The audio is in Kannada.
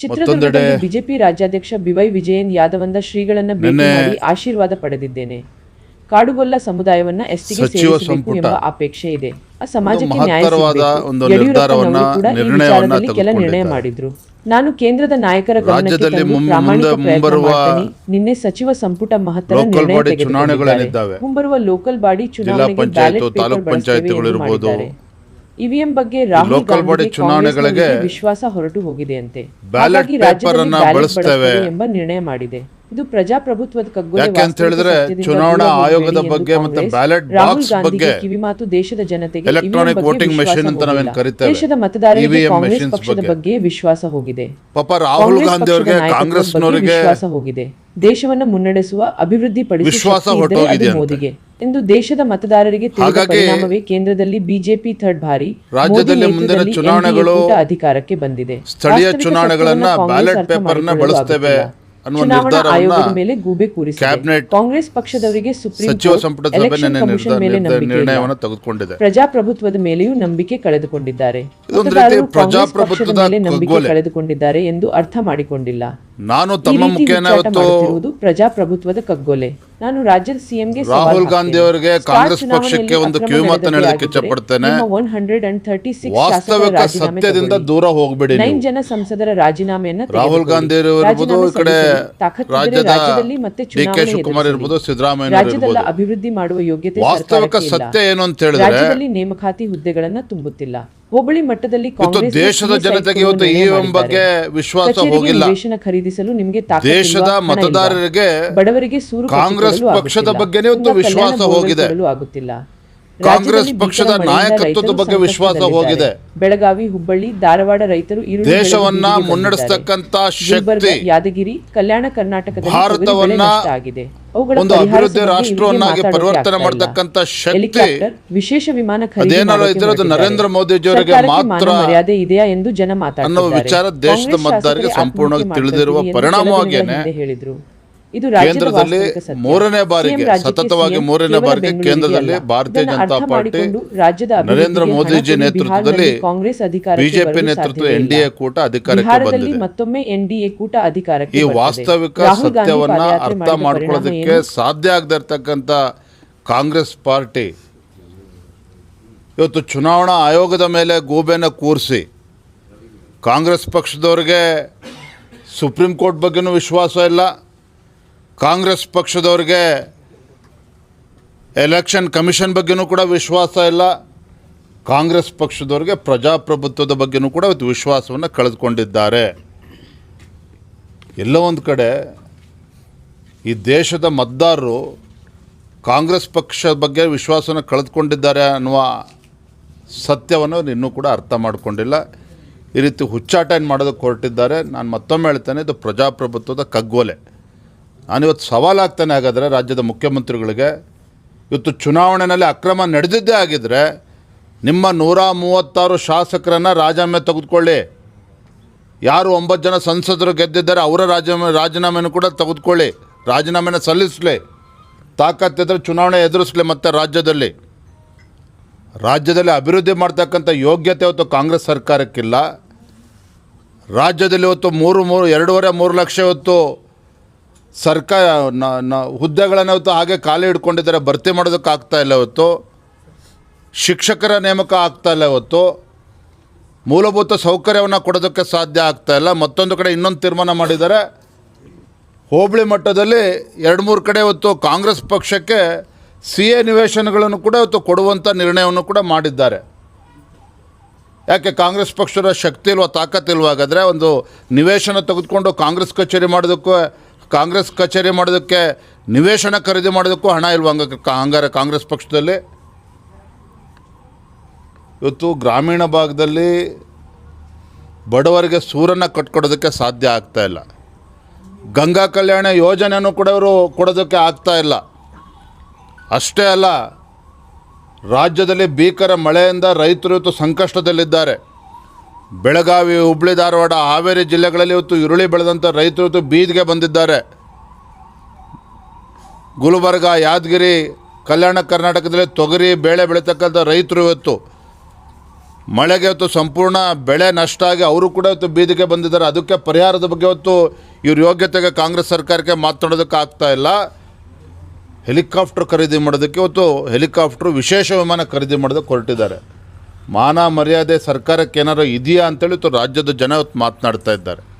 ಚಿತ್ರದುರ್ಗದಲ್ಲಿ ಬಿಜೆಪಿ ರಾಜ್ಯಾಧ್ಯಕ್ಷ ಬಿವೈ ವಿಜಯನ್ ಯಾದವಂದ ಶ್ರೀಗಳನ್ನ ಭೇಟಿ ಮಾಡಿ ಆಶೀರ್ವಾದ ಪಡೆದಿದ್ದೇನೆ ಕಾಡುಗೊಲ್ಲ ಸಮುದಾಯವನ್ನ ಎಸ್ಟಿಗೆ ಸಚಿವ ಸೇರಿಸಬೇಕು ಸಂಪುಟ ಎಂಬ ಅಪೇಕ್ಷೆ ಇದೆ ಆ ಸಮಾಜಕ್ಕೆ ನ್ಯಾಯ ಮಹತ್ತರವಾದ ಸಿಗಬೇಕು. ಒಂದು ಯಡಿಯೂರಪ್ಪನವರು ನಿರ್ಧಾರವನ್ನ, ಕೂಡ ಈ ನಿರ್ಣಯವನ್ನ ವಿಚಾರದಲ್ಲಿ ಕೆಲ ನಿರ್ಣಯ ತೆಗೆದುಕೊಂಡಿದ್ದಾರೆ. ಮಾಡಿದ್ರು ನಾನು ಕೇಂದ್ರದ ನಾಯಕರ ಗಮನಕ್ಕೆ ರಾಜ್ಯದಲ್ಲಿ ತಂದು ಮುಂ- ಪ್ರಾಮಾಣಿಕ ಮುಂದೆ ಪ್ರಯತ್ನ ಮುಂಬರುವ ಮಾಡ್ತೀನಿ. ನಿನ್ನೆ ಸಚಿವ ಸಂಪುಟ ಮಹತ್ತರ ನಿರ್ಣಯ ತೆಗೆದುಕೊಂಡಿದ್ದಾರೆ. ಮುಂಬರುವ ಲೋಕಲ್ ಬಾಡಿ ಚುನಾವಣೆಗೆ ಪಂಚಾಯತ್, ಬ್ಯಾಲೆಟ್ ಪೇಪರ್ ತಾಲೂಕ್ ಬಳಸ್ತೇವೆ ಪಂಚಾಯತ್ಗಳು ಎಂದು ಇರ್ಬೋದು. ಮಾಡಿದ್ದಾರೆ. ಇವಿಎಂ ಬಗ್ಗೆ ರಾಹುಲ್ ಲೋಕಲ್ ಬಾಡಿ ಚುನಾವಣೆಗಳಿಗೆ ವಿಶ್ವಾಸ ಹೊರಟು ಹೋಗಿದೆಯಂತೆ. ಹಾಗಾಗಿ ಪೇಪರ್ ರಾಜ್ಯದಲ್ಲಿ ಎಂಬ ನಿರ್ಣಯ ಮಾಡಿದೆ. ಇದು ಪ್ರಜಾಪ್ರಭುತ್ವದ ಕಗ್ಗೊಲೆ ಯಾಕೆ ಅಂತ ಹೇಳಿದ್ರೆ ಚುನಾವಣಾ ಆಯೋಗದ ಬಗ್ಗೆ ಮತ್ತೆ ಬ್ಯಾಲೆಟ್ ಬಾಕ್ಸ್ ಬಗ್ಗೆ ಕಿವಿಮಾತು ದೇಶದ ಜನತೆಗೆ ಎಲೆಕ್ಟ್ರಾನಿಕ್ ವೋಟಿಂಗ್ ಮೆಷಿನ್ ಅಂತ ನಾವೇನ್ ಕರೀತೇವೆ. ದೇಶದ ಮತದಾರರಿಗೆ ಕಾಂಗ್ರೆಸ್ ಪಕ್ಷದ ಬಗ್ಗೆ. ವಿಶ್ವಾಸ ಹೋಗಿದೆ. ಪಾಪ ರಾಹುಲ್ ಗಾಂಧಿ ಅವರಿಗೆ ಕಾಂಗ್ರೆಸ್ನವರಿಗೆ ವಿಶ್ವಾಸ ಹೋಗಿದೆ. ದೇಶವನ್ನ ಮುನ್ನಡೆಸುವ ಅಭಿವೃದ್ಧಿ ವಿಶ್ವಾಸ ಪಡಿಸುವ ಮೋದಿಗೆ. ಎಂದು ದೇಶದ ಮತದಾರರಿಗೆ ತಿಳಿದ ಪರಿಣಾಮವೇ ಕೇಂದ್ರದಲ್ಲಿ ಬಿಜೆಪಿ ಥರ್ಡ್ ಬಾರಿ ರಾಜ್ಯದಲ್ಲಿ ಮುಂದಿನ ಚುನಾವಣೆಗಳು ಅಧಿಕಾರಕ್ಕೆ ಬಂದಿದೆ. ಸ್ಥಳೀಯ ಚುನಾವಣೆಗಳನ್ನ ಬ್ಯಾಲೆಟ್ ಪೇಪರ್ ಪೇಪರ್ನ ಬಳಸ್ತೇವೆ. ಚುನಾವಣಾ ಆಯೋಗದ ಮೇಲೆ ಗೂಬೆ ಕೂರಿಸಿದೆ. ಕಾಂಗ್ರೆಸ್ ಪಕ್ಷದವರಿಗೆ ಸುಪ್ರೀಂ ಎಲೆಕ್ಷನ್ ಕಮಿಷನ್ ಮೇಲೆ ನಿರ್ಣಯವನ್ನು ತೆಗೆದುಕೊಂಡಿದೆ. ಪ್ರಜಾಪ್ರಭುತ್ವದ ಮೇಲೆಯೂ ನಂಬಿಕೆ ಕಳೆದುಕೊಂಡಿದ್ದಾರೆ. ಮತದಾರರು ಕಾಂಗ್ರೆಸ್ ಪಕ್ಷದ ಪ್ರಜಾಪ್ರಭುತ್ವದ ಮೇಲೆ ನಂಬಿಕೆ ಕಳೆದುಕೊಂಡಿದ್ದಾರೆ ಎಂದು ಅರ್ಥ ಮಾಡಿಕೊಂಡಿಲ್ಲ. ನಾನು ತಮ್ಮ ಮುಖೇನ ಇವತ್ತು ಪ್ರಜಾಪ್ರಭುತ್ವದ ಕಗ್ಗೊಲೆ. ನಾನು ರಾಜ್ಯದ ಸಿಎಂಗೆ ರಾಹುಲ್ ಗಾಂಧಿ ಅವರಿಗೆ ಕಾಂಗ್ರೆಸ್ ಪಕ್ಷಕ್ಕೆ ಒಂದು ಕಿವಿಮಾತನ್ನು ಹೇಳಲಿಕ್ಕೆ ಇಚ್ಛಪಡ್ತೇನೆ. ವಾಸ್ತವಿಕ ಸತ್ಯದಿಂದ ದೂರ ಹೋಗಬೇಡಿ ನೈನ್ ಜನ ಸಂಸದರ ರಾಜೀನಾಮೆಯನ್ನ ರಾಹುಲ್. ಗಾಂಧಿ ಇರ್ಬೋದು ಈ ಕಡೆ ರಾಜ್ಯದ ರಾಜ್ಯದಲ್ಲಿ ಮತ್ತೆ ಡಿ ಕೆ ಚುನಾವಣೆ ಶಿವಕುಮಾರ್. ಇರ್ಬೋದು ಸಿದ್ದರಾಮಯ್ಯ ರಾಜ್ಯದಲ್ಲ ಅಭಿವೃದ್ಧಿ ಮಾಡುವ ಯೋಗ್ಯತೆ ವಾಸ್ತವಿಕ ಸತ್ಯ ಏನು ಅಂತ ಹೇಳಿದ್ರೆ ನೇಮಕಾತಿ ಹುದ್ದೆಗಳನ್ನ ತುಂಬುತ್ತಿಲ್ಲ. ಹೋಬಳಿ ಮಟ್ಟದಲ್ಲಿ ಕಾಂಗ್ರೆಸ್ ದೇಶದ ಜನತೆಗೆ ಇವತ್ತು ಈ ಬಗ್ಗೆ ವಿಶ್ವಾಸ ಹೋಗಿಲ್ಲ. ಖರೀದಿಸಲು ನಿಮಗೆ ದೇಶದ ಮತದಾರರಿಗೆ ಬಡವರಿಗೆ ಸೂರು ಕಾಂಗ್ರೆಸ್ ಪಕ್ಷದ ಬಗ್ಗೆ ವಿಶ್ವಾಸ ಹೋಗಿದೆ. ಆಗುತ್ತಿಲ್ಲ. ಕಾಂಗ್ರೆಸ್ ಪಕ್ಷದ ನಾಯಕತ್ವದ ಬಗ್ಗೆ ವಿಶ್ವಾಸ ಹೋಗಿದೆ. ಬೆಳಗಾವಿ ಹುಬ್ಬಳ್ಳಿ ಧಾರವಾಡ ರೈತರು ದೇಶವನ್ನ ಮುನ್ನಡೆಸತಕ್ಕಂತ. ಶಕ್ತಿ. ಯಾದಗಿರಿ ಕಲ್ಯಾಣ ಕರ್ನಾಟಕದ ಭಾರತವನ್ನ ಒಂದು ಅಭಿವೃದ್ಧಿ ರಾಷ್ಟ್ರವನ್ನಾಗಿ ಪರಿವರ್ತನೆ ಮಾಡತಕ್ಕಂತ ಶಕ್ತಿ. ವಿಶೇಷ ವಿಮಾನ ಅದೇನಾದ್ರು ಮಾಡೋಕೆ ಇದ್ರದ್ದು ನರೇಂದ್ರ ಮೋದಿಜಿಯವರಿಗೆ ಮಾತ್ರ ಮರ್ಯಾದೆ ಇದೆಯಾ ಎಂದು ಜನ ಅನ್ನೋ ಮಾತಾಡ್ತಿದ್ದಾರೆ ವಿಚಾರ ದೇಶದ ಮತದಾರರಿಗೆ ಸಂಪೂರ್ಣವಾಗಿ ತಿಳಿದಿರುವ ಪರಿಣಾಮವಾಗಿ ಪರಿಣಾಮವಾಗಿಯೇ ಹೇಳಿದ್ರು. ಇದು ಕೇಂದ್ರದಲ್ಲಿ ಮೂರನೇ ಬಾರಿಗೆ ಸತತವಾಗಿ ಮೂರನೇ ಬಾರಿಗೆ ಕೇಂದ್ರದಲ್ಲಿ. ಭಾರತೀಯ ಜನತಾ ಪಾರ್ಟಿ ನರೇಂದ್ರ ಮೋದಿಜಿ ನೇತೃತ್ವದಲ್ಲಿ ಕಾಂಗ್ರೆಸ್ ಅಧಿಕಾರಕ್ಕೆ ಬಿಜೆಪಿ ನೇತೃತ್ವದ ಸಾಧ್ಯವೇ ಎನ್ ಡಿ ಕೂಟ ಅಧಿಕಾರಕ್ಕೆ ಬಂದಿದೆ. ಮತ್ತೊಮ್ಮೆ ಎನ್ಡಿಎ ಕೂಟ ಅಧಿಕಾರಕ್ಕೆ ಈ ವಾಸ್ತವಿಕ ಸತ್ಯವನ್ನ ಅರ್ಥ ಮಾಡಿಕೊಳ್ಳೋದಕ್ಕೆ ಮಾಡ್ಕೊಳ್ಳೋದಕ್ಕೆ ಸಾಧ್ಯ ಆಗದೆ ಇರ್ತಕ್ಕಂಥ ಕಾಂಗ್ರೆಸ್ ಪಾರ್ಟಿ ಇವತ್ತು ಚುನಾವಣಾ ಆಯೋಗದ ಮೇಲೆ ಗೂಬೆನ ಕೂರಿಸಿ ಕಾಂಗ್ರೆಸ್ ಪಕ್ಷದವ್ರಿಗೆ ಸುಪ್ರೀಂ ಕೋರ್ಟ್ ಬಗ್ಗೆನೂ ವಿಶ್ವಾಸ ಇಲ್ಲ. ಕಾಂಗ್ರೆಸ್ ಪಕ್ಷದವ್ರಿಗೆ ಎಲೆಕ್ಷನ್ ಕಮಿಷನ್ ಬಗ್ಗೆನೂ ಕೂಡ ವಿಶ್ವಾಸ ಇಲ್ಲ. ಕಾಂಗ್ರೆಸ್ ಪಕ್ಷದವ್ರಿಗೆ ಪ್ರಜಾಪ್ರಭುತ್ವದ ಬಗ್ಗೆನೂ ಕೂಡ ವಿಶ್ವಾಸವನ್ನು ಕಳೆದುಕೊಂಡಿದ್ದಾರೆ. ಎಲ್ಲೋ ಒಂದು ಕಡೆ ಈ ದೇಶದ ಮತದಾರರು ಕಾಂಗ್ರೆಸ್ ಪಕ್ಷದ ಬಗ್ಗೆ ವಿಶ್ವಾಸವನ್ನು ಕಳೆದುಕೊಂಡಿದ್ದಾರೆ ಅನ್ನುವ ಸತ್ಯವನ್ನು ಇನ್ನೂ ಕೂಡ ಅರ್ಥ ಮಾಡಿಕೊಂಡಿಲ್ಲ. ಈ ರೀತಿ ಹುಚ್ಚಾಟ ಏನು ಮಾಡೋದಕ್ಕೆ ಹೊರಟಿದ್ದಾರೆ, ನಾನು ಮತ್ತೊಮ್ಮೆ ಹೇಳ್ತೇನೆ, ಇದು ಪ್ರಜಾಪ್ರಭುತ್ವದ ಕಗ್ಗೊಲೆ. ನಾನಿವತ್ತು ಸವಾಲಾಗ್ತಾನೆ ಹಾಗಾದರೆ ರಾಜ್ಯದ ಮುಖ್ಯಮಂತ್ರಿಗಳಿಗೆ, ಇವತ್ತು ಚುನಾವಣೆಯಲ್ಲಿ ಅಕ್ರಮ ನಡೆದಿದ್ದೇ ಆಗಿದ್ದರೆ ನಿಮ್ಮ ನೂರ ಮೂವತ್ತಾರು ಶಾಸಕರನ್ನು ರಾಜೀನಾಮೆ ತೆಗೆದುಕೊಳ್ಳಿ. ಯಾರು ಒಂಬತ್ತು ಜನ ಸಂಸದರು ಗೆದ್ದಿದ್ದಾರೆ, ಅವರ ರಾಜೀನಾಮೆ, ರಾಜೀನಾಮೆನೂ ಕೂಡ ತೆಗೆದುಕೊಳ್ಳಿ. ರಾಜೀನಾಮೆನ ಸಲ್ಲಿಸಲಿ. ತಾಕತ್ತಿದ್ರೆ ಚುನಾವಣೆ ಎದುರಿಸಲಿ ಮತ್ತು ರಾಜ್ಯದಲ್ಲಿ. ರಾಜ್ಯದಲ್ಲಿ ಅಭಿವೃದ್ಧಿ ಮಾಡ್ತಕ್ಕಂಥ ಯೋಗ್ಯತೆ ಇವತ್ತು ಕಾಂಗ್ರೆಸ್ ಸರ್ಕಾರಕ್ಕಿಲ್ಲ. ರಾಜ್ಯದಲ್ಲಿ ಇವತ್ತು ಮೂರು ಮೂರು, ಎರಡೂವರೆ, ಮೂರು ಲಕ್ಷ ಇವತ್ತು ಸರ್ಕಾರ, ನ- ನ- ಹುದ್ದೆಗಳನ್ನು ಇವತ್ತು ಹಾಗೆ ಖಾಲಿ ಹಿಡ್ಕೊಂಡಿದ್ದಾರೆ, ಭರ್ತಿ ಮಾಡೋದಕ್ಕೆ ಆಗ್ತಾ ಇಲ್ಲ ಇವತ್ತು ಶಿಕ್ಷಕರ ನೇಮಕ ಆಗ್ತಾ ಇಲ್ಲ ಇವತ್ತು ಮೂಲಭೂತ ಸೌಕರ್ಯವನ್ನು ಕೊಡೋದಕ್ಕೆ ಸಾಧ್ಯ ಆಗ್ತಾ ಇಲ್ಲ. ಮತ್ತೊಂದು ಕಡೆ ಇನ್ನೊಂದು ತೀರ್ಮಾನ ಮಾಡಿದ್ದಾರೆ. ಹೋಬಳಿ ಮಟ್ಟದಲ್ಲಿ ಎರಡು ಮೂರು ಕಡೆ ಇವತ್ತು ಕಾಂಗ್ರೆಸ್ ಪಕ್ಷಕ್ಕೆ ಸಿ ಎ ನಿವೇಶನಗಳನ್ನು ಕೂಡ ಇವತ್ತು ಕೊಡುವಂಥ ನಿರ್ಣಯವನ್ನು ಕೂಡ ಮಾಡಿದ್ದಾರೆ. ಯಾಕೆ ಕಾಂಗ್ರೆಸ್ ಪಕ್ಷದ ಶಕ್ತಿ ಇಲ್ವಾ ತಾಕತ್ತಿಲ್ವಾ ಹಾಗಾದರೆ ಒಂದು ನಿವೇಶನ ತೆಗೆದುಕೊಂಡು ಕಾಂಗ್ರೆಸ್ ಕಚೇರಿ ಮಾಡೋದಕ್ಕೂ ಕಾಂಗ್ರೆಸ್ ಕಚೇರಿ ಮಾಡೋದಕ್ಕೆ ನಿವೇಶನ ಖರೀದಿ ಮಾಡೋದಕ್ಕೂ ಹಣ ಇಲ್ವಾ ಹಂಗ ಹಂಗಾರೆ ಕಾಂಗ್ರೆಸ್ ಪಕ್ಷದಲ್ಲಿ? ಇವತ್ತು ಗ್ರಾಮೀಣ ಭಾಗದಲ್ಲಿ ಬಡವರಿಗೆ ಸೂರನ್ನು ಕಟ್ಕೊಡೋದಕ್ಕೆ ಸಾಧ್ಯ ಆಗ್ತಾ ಇಲ್ಲ. ಗಂಗಾ ಕಲ್ಯಾಣ ಯೋಜನೆಯನ್ನು ಕೂಡ ಇವರು ಕೊಡೋದಕ್ಕೆ ಆಗ್ತಾ ಇಲ್ಲ. ಅಷ್ಟೇ ಅಲ್ಲ, ರಾಜ್ಯದಲ್ಲಿ ಭೀಕರ ಮಳೆಯಿಂದ ರೈತರು ಇವತ್ತು ಸಂಕಷ್ಟದಲ್ಲಿದ್ದಾರೆ. ಬೆಳಗಾವಿ, ಹುಬ್ಳಿ, ಧಾರವಾಡ, ಹಾವೇರಿ ಜಿಲ್ಲೆಗಳಲ್ಲಿ ಇವತ್ತು ಈರುಳ್ಳಿ ಬೆಳೆದಂಥ ರೈತರು ಬೀದಿಗೆ ಬಂದಿದ್ದಾರೆ. ಗುಲ್ಬರ್ಗ, ಯಾದಗಿರಿ, ಕಲ್ಯಾಣ ಕರ್ನಾಟಕದಲ್ಲಿ ತೊಗರಿ, ಬೇಳೆ ಬೆಳೀತಕ್ಕಂಥ ರೈತರು ಇವತ್ತು. ಮಳೆಗೆ ಇವತ್ತು ಸಂಪೂರ್ಣ ಬೆಳೆ ನಷ್ಟ ಆಗಿ ಅವರು ಕೂಡ ಇವತ್ತು ಬೀದಿಗೆ ಬಂದಿದ್ದಾರೆ. ಅದಕ್ಕೆ ಪರಿಹಾರದ ಬಗ್ಗೆ ಇವತ್ತು ಇವ್ರ ಯೋಗ್ಯತೆಗೆ ಕಾಂಗ್ರೆಸ್ ಸರ್ಕಾರಕ್ಕೆ ಮಾತನಾಡೋದಕ್ಕೆ ಆಗ್ತಾ ಇಲ್ಲ. ಹೆಲಿಕಾಪ್ಟ್ರ್ ಖರೀದಿ ಮಾಡೋದಕ್ಕೆ ಇವತ್ತು ಹೆಲಿಕಾಪ್ಟ್ರು ವಿಶೇಷ ವಿಮಾನ ಖರೀದಿ ಮಾಡೋದಕ್ಕೆ ಹೊರಟಿದ್ದಾರೆ. ಮಾನ ಮರ್ಯಾದೆ ಸರ್ಕಾರಕ್ಕೆ ಏನಾರು ಇದೆಯಾ ಅಂತೇಳಿ ರಾಜ್ಯದ ಜನ ಮಾತನಾಡ್ತಾ ಇದ್ದಾರೆ.